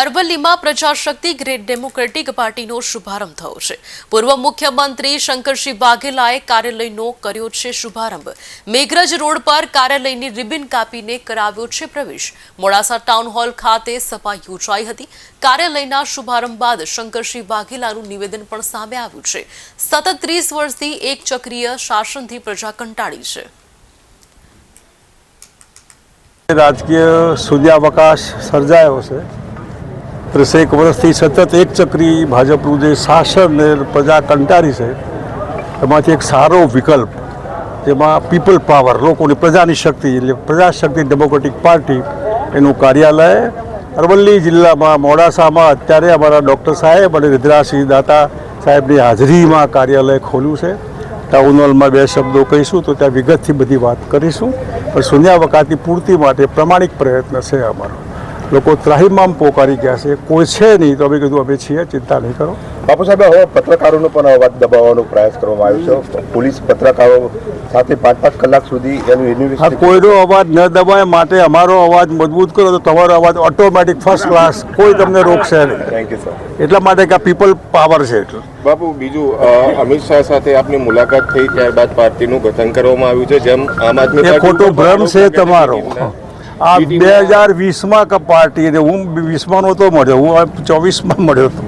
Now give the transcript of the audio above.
અરવલ્લીમાં Prajashakti great democratic પાર્ટીનો શુભારંભ થયો છે. પૂર્વ મુખ્યમંત્રી શંકરસિંહ વાઘેલાએ કાર્યાલયનો કર્યો છે શુભારંભ. મેઘરજ રોડ પર કાર્યાલયની રિબિન કાપીને કરાવ્યો છે પ્રવેશ. મોડાસા ટાઉન હોલ ખાતે સભા યોજાઈ હતી. કાર્યાલયના શુભારંભ બાદ શંકરસિંહ વાઘેલાનું નિવેદન પણ સામે આવ્યું છે. સતત ત્રીસ વર્ષથી એક ચક્રીય શાસનથી પ્રજા કંટાળી છે. રાજકીય સૂર્યાવકાશ સર્જાયો છે. ત્રીસેક વર્ષથી સતત એક ચક્રી ભાજપનું જે શાસન પ્રજા કંટાળી છે, એમાંથી એક સારો વિકલ્પ, જેમાં પીપલ પાવર, લોકોની પ્રજાની શક્તિ, એટલે પ્રજાશક્તિ ડેમોક્રેટિક પાર્ટી, એનું કાર્યાલય, અરવલ્લી જિલ્લામાં મોડાસામાં અત્યારે અમારા ડૉક્ટર સાહેબ અને રુદ્રાસિંહ દાતા સાહેબની હાજરીમાં કાર્યાલય ખોલ્યું છે. ટાઉન હોલમાં બે શબ્દો કહીશું તો ત્યાં વિગતથી બધી વાત કરીશું. પણ શૂન્યાવકાતી પૂર્તિ માટે પ્રમાણિક પ્રયત્ન છે અમારો. લોકો ત્રાહીમામ પોકારી ગયા છે. કોઈ છે નહીં તો અમે કીધું અમે છીએ ચિંતા નહીં કરો. બાપુ સાહેબ હવે પત્રકારોનો પણ અવાજ દબાવવાનો પ્રયાસ કરવામાં આવ્યો છે. પોલીસ પત્રકારો સાથે પાંચ પાંચ કલાક સુધી એનું આ કોઈનો અવાજ ન દબાય માટે અમારો અવાજ મજબૂત કરો તો તમારો અવાજ ઓટોમેટિક ફર્સ્ટ ક્લાસ કોઈ તમને રોકશે નહીં. થેન્ક યુ સર એટલા માટે કે આ પીપલ પાવર છે એટલે. બાપુ બીજું અમિત શાહ સાથે આપની મુલાકાત થઈ ત્યારબાદ પાર્ટીનું ગઠન કરવામાં આવ્યું છે. જેમ આમ આદમી ખોટો ભ્રમ છે. તમારો. આ બે હજાર વીસમાં પાર્ટી અને હું વીસમાં નહોતો મળ્યો હું ચોવીસમાં મળ્યો હતો